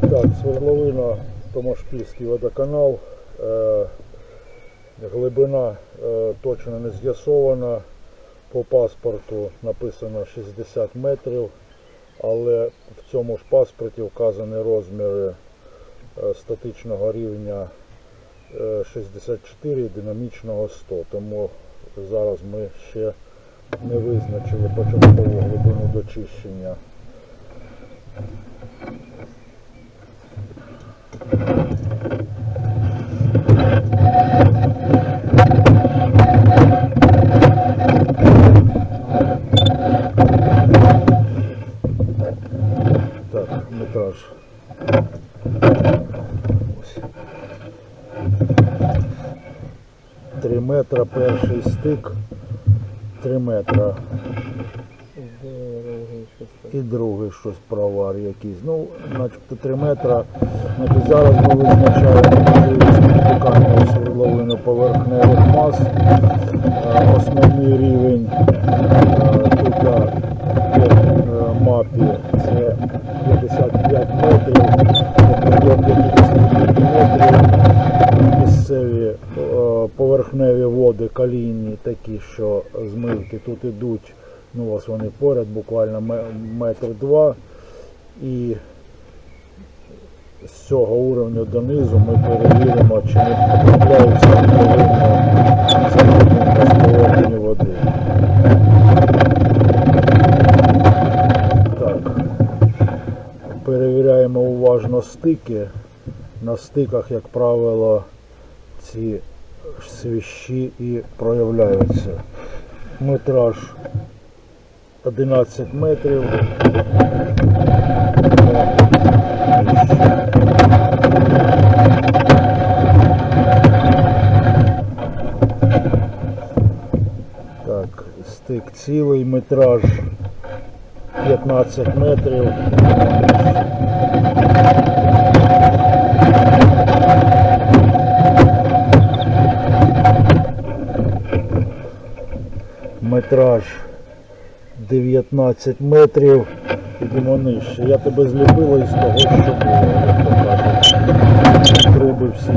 Так, свердловина Томашпільський водоканал. Е, глибина е, точно не з'ясована. По паспорту написано 60 метрів, але в цьому ж паспорті вказані розміри е, статичного рівня е, 64 і динамічного 100. Тому зараз ми ще не визначили початкову глибину дочищення. Так, метраж. Ось. Три метра перший стик. Три метра. І другий щось провар якийсь. Ну, начебто 3 метра. Значить, зараз ми визначаємо можливість підтікання поверхневих мас. Е, Основний рівень е, тут е, мапі це 55 метрів. Об'єм 55 метрів. Місцеві поверхневі води калійні такі, що змивки тут ідуть. Ну, ось вони поряд, буквально метр два. І з цього уровня донизу ми перевіримо, чи не потрапляються відповідно води. Так. Перевіряємо уважно стики. На стиках, як правило, ці свіщі і проявляються. Метраж 11 метрів. Так, цілий, метраж 15 метрів. Метраж 19 метрів. Ідемо нижче. Я тебе зліпила із того, що було, як то кажуть. Труби всі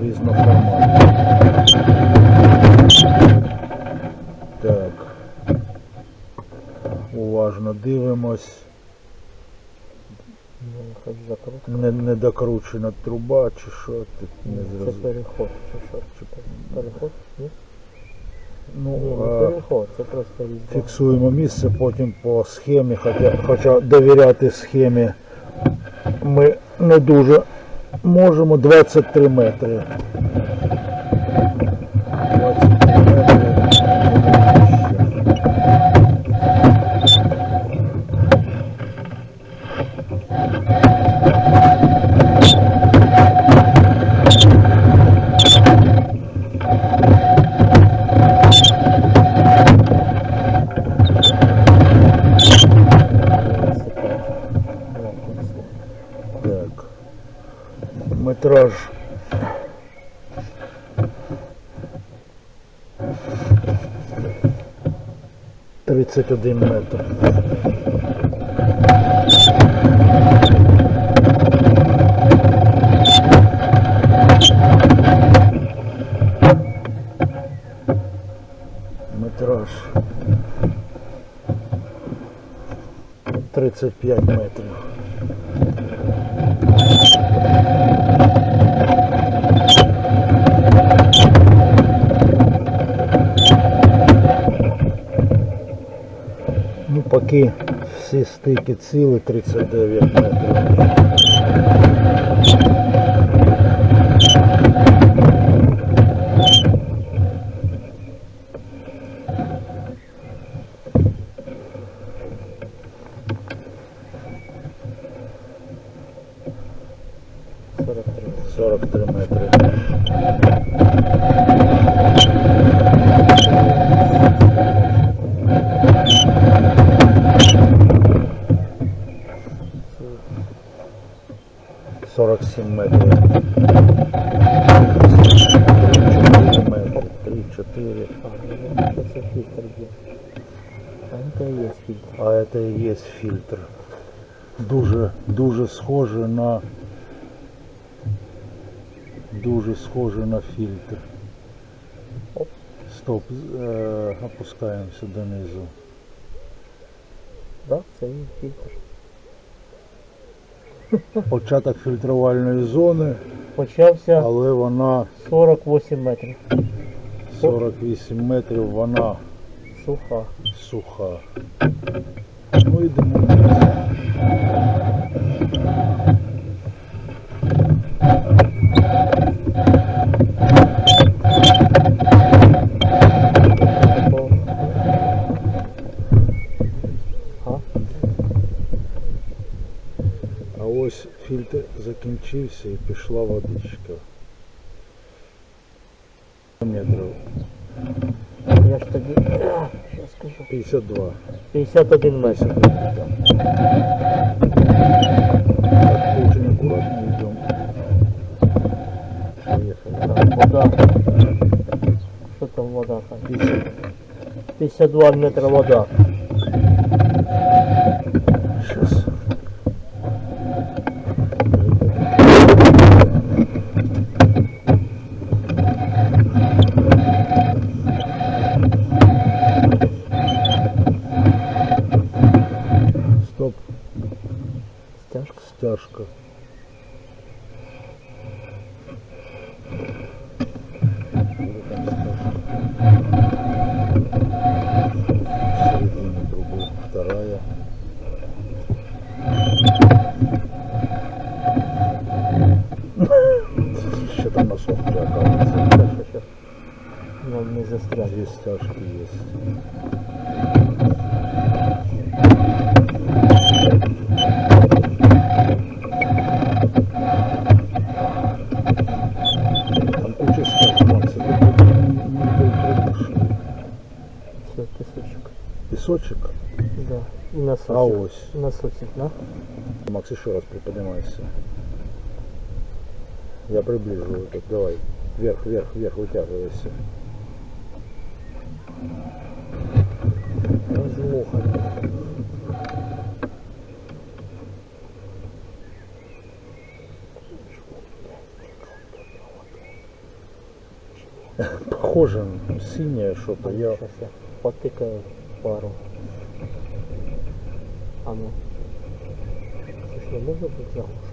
різноформатні. Так. Уважно дивимось. Не, не докручена труба чи що тут не Це зрозуміло. переход, чи що? Чи переход? Ні? Ну, не а, переход, це просто різьба. фіксуємо місце, потім по схемі, хоча, хоча довіряти схемі ми не дуже можемо 23 метри. 21 метр. Метраж 35 метрів. Поки всі стики цілі 39 метрів. Сорок три. 43 метри. Сорок сім метрів. Чотири метри. Три, чотири. А, ну, це фільтр є. А это и есть фильтр. А це і є фільтр. Дуже, схоже на. Дуже схоже на фільтр. Стоп, е, опускаємося донизу. Да, це і фільтр. Початок фільтрувальної зони, Почався але вона 48 метрів. 48 метрів, вона Суха. суха. Ну йдемо. закінчився і пішла водичка. Метрів Я ж тоді. Що скажу? 52. 51 метр. 51. Так, очень аккуратно идем. Поехали. Так, вода. Що там вода? там? 50. 52 метра вода. Все, пісочок. Песочек, Да. І насосик. а ось. Насосик, да? Макс, еще раз приподнимайся. Я приближу этот, давай. Вверх, вверх, вверх, вытягивайся. Разлуха. Похоже, синее что-то. Я Сейчас я потыкаю пару. А ну. Слушай, можно быть заглушкой?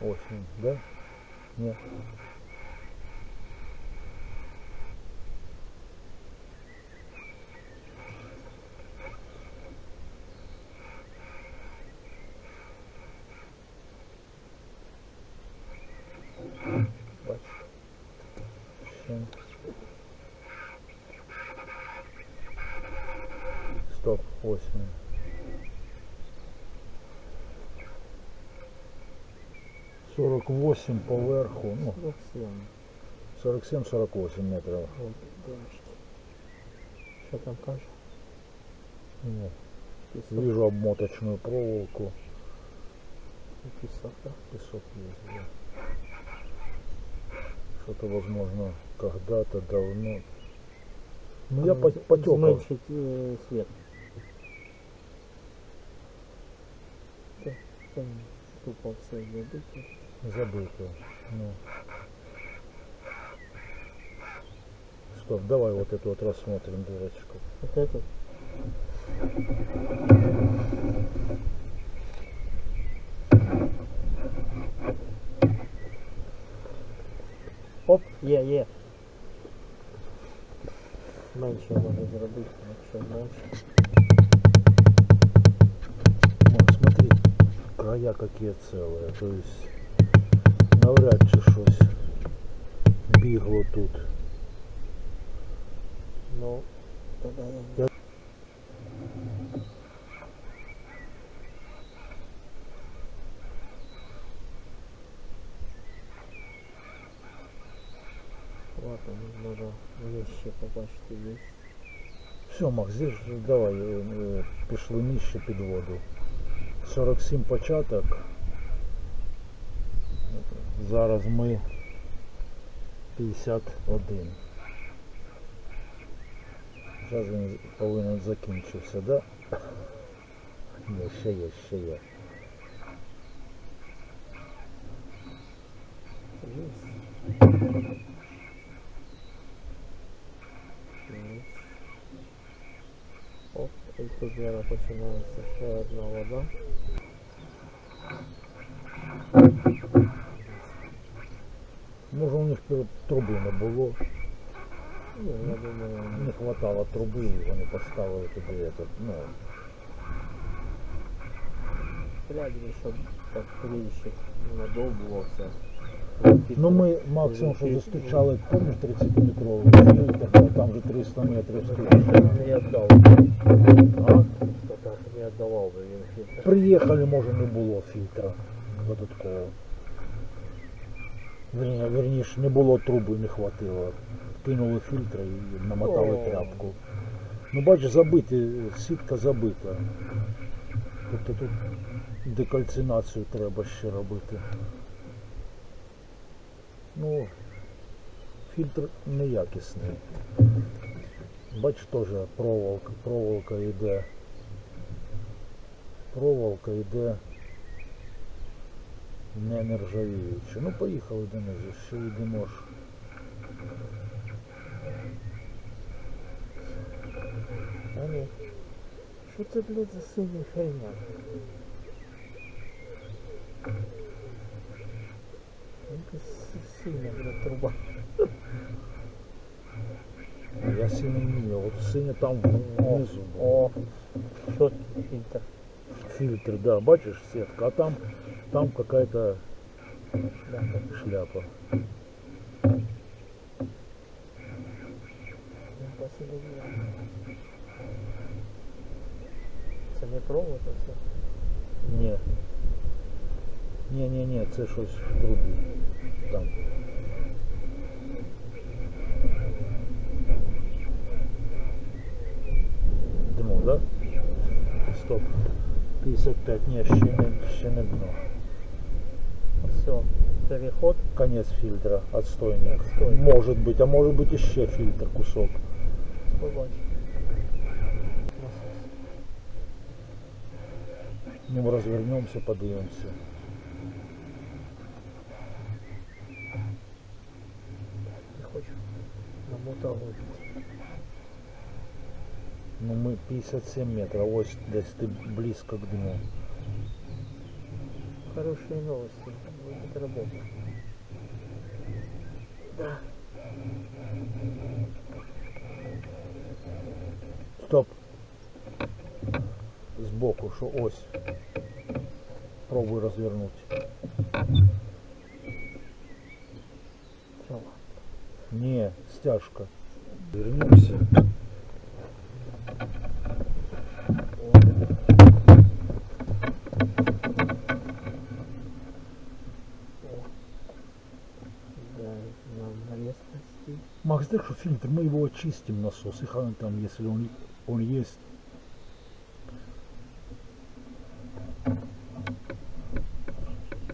Осень, да? Нет. 8. Сорок восемь по верху, ну, сорок семь-сорок восемь метров. Что там кажется? Вижу обмоточную проволоку. И песок, да? Песок есть, да. Что-то, возможно, когда-то давно. Ну, я а потекал. Уменьшить э, свет. Там тупо все забито. Забыто. Ну. Стоп, давай вот эту вот рассмотрим дырочку. Вот этот. Оп, є, є. Менше можна зробити, якщо менше. края какие целые. То есть навряд чи щось бігло тут. Ну, тоді я... Ладно, можно вещи побачити є. Все, Макс, здесь же давай е, е, пішли нижче під воду. 47 початок. Зараз ми 51. Зараз він повинен закінчитися, да? Ні, ще є, ще є. Оп, і тут зараз починається ще одна вода. Може у них пер- труби не було. Ну, я думаю, Не хватало труби і вони поставили туди этот, ну, блядь, ви щоб так кліщик надовбувався. Ну ми максимум, що зустрічали, помніш 30 метровий там же 300 метрів скільки. Не віддав. А? Не віддавав би він фільтр. Приїхали, може не було фільтра додаткового. Вірні, вірніше, не було труби, не хватило. Кинули фільтр і намотали тряпку. Ну бачиш, забиті, сітка забита. Тобто тут декальцинацію треба ще робити. Ну, фільтр неякісний. Бач теж проволока, проволока йде. Проволока йде не нержавіюча. Ну поїхали донизу, ще йдемо ж. А ні. Що це, блядь, за синя херня? Якась с- синя, блядь, труба. Я синий ні, от синя там внизу. була. О, що фільтр? Фильтр, да, бачишь сетка, а там, там какая-то Шляпа. шляпа. Ну, спасибо, блядь. Це не провод, а це. Ні. Ні, ні, ні, це щось в трубі. Там. Дно, да? Стоп. 55, ні, ще не, ще не дно. Все, переход. Конец фильтра, отстойник. Отстойник. Может быть, а может быть еще фильтр кусок. Побач. Ну, развернемся, подивимся. Не хочу. Намотав. Ну мы 57 метров, вот здесь ты близко к дну. Хорошие новости, будет работать. Да. Стоп. Сбоку, что ось. Пробую развернуть. Не, стяжка. Вернемся. Что фильтр, мы его очистим насос, и он там, если он, он есть.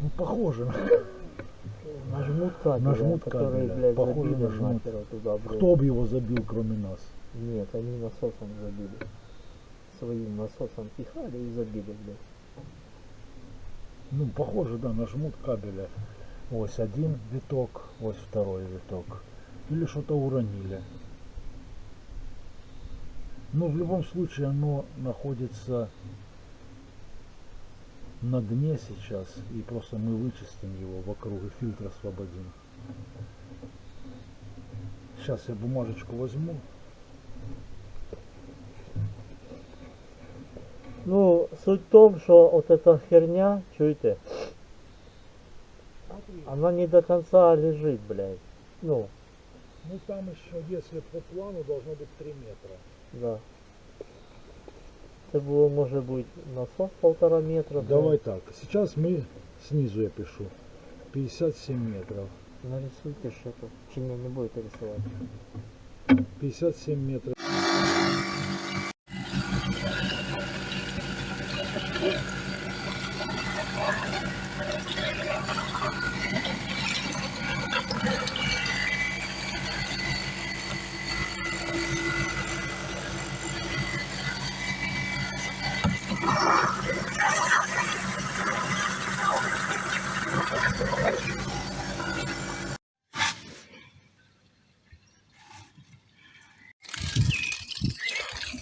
Ну, похоже. На жмут кабеля, На жмут который, кабеля. блядь, Похоже забили на жмут. нахера туда, блядь. Кто бы его забил, кроме нас? Нет, они насосом забили. Своим насосом пихали и забили, блядь. Ну, похоже, да, на жмут кабеля. Ось один виток, ось второй виток. Или что-то уронили. Но в любом случае оно находится на дне сейчас. И просто мы вычистим его вокруг и фильтр освободим. Зараз я бумажечку возьму. Ну, суть в том, что вот эта херня, чуете, она не до конца лежит, блядь. Ну, Ну там еще, если по плану, должно быть 3 метра. да. Это было, может быть, насос полтора метра. Давай так, сейчас мы снизу я пишу. 57 метров. Нарисуйте что-то. Чи не, будете рисовать. 57 метров.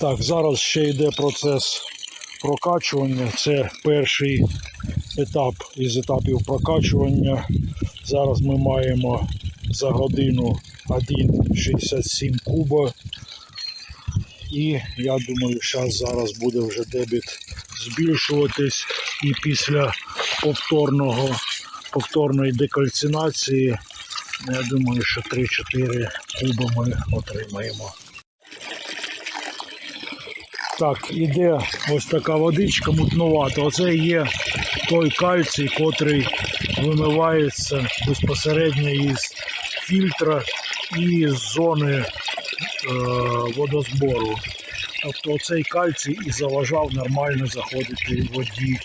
Так, зараз ще йде процес прокачування. Це перший етап із етапів прокачування. Зараз ми маємо за годину 1,67 куба. І я думаю, зараз зараз буде вже дебіт збільшуватись. І після повторного, повторної декальцинації, я думаю, що 3-4 куба ми отримаємо. Так, іде ось така водичка мутнувата. Оце є той кальцій, котрий вимивається безпосередньо із фільтра і з зони е, водозбору. Тобто цей кальцій і заважав нормально заходити воді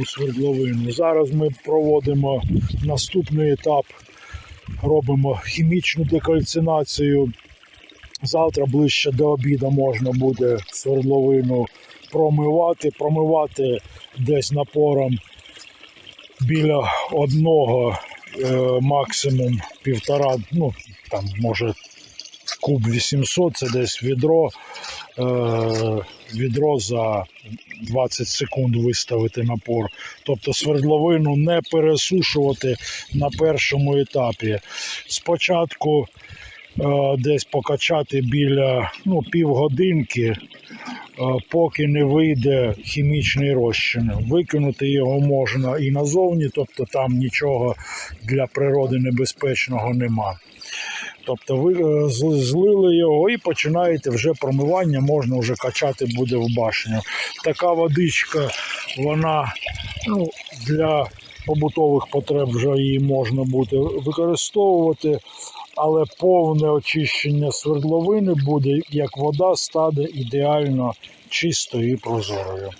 у свердловину. Зараз ми проводимо наступний етап, робимо хімічну декальцинацію. Завтра ближче до обіду можна буде свердловину промивати, промивати десь напором біля одного, е, максимум півтора, ну там може куб 800, це десь відро. Е, відро за 20 секунд виставити напор. Тобто свердловину не пересушувати на першому етапі. Спочатку десь покачати біля ну, півгодинки, е, поки не вийде хімічний розчин. Викинути його можна і назовні, тобто там нічого для природи небезпечного нема. Тобто ви е, злили його і починаєте вже промивання, можна вже качати буде в башню. Така водичка, вона ну, для побутових потреб вже її можна буде використовувати, але повне очищення свердловини буде, як вода стане ідеально чистою і прозорою.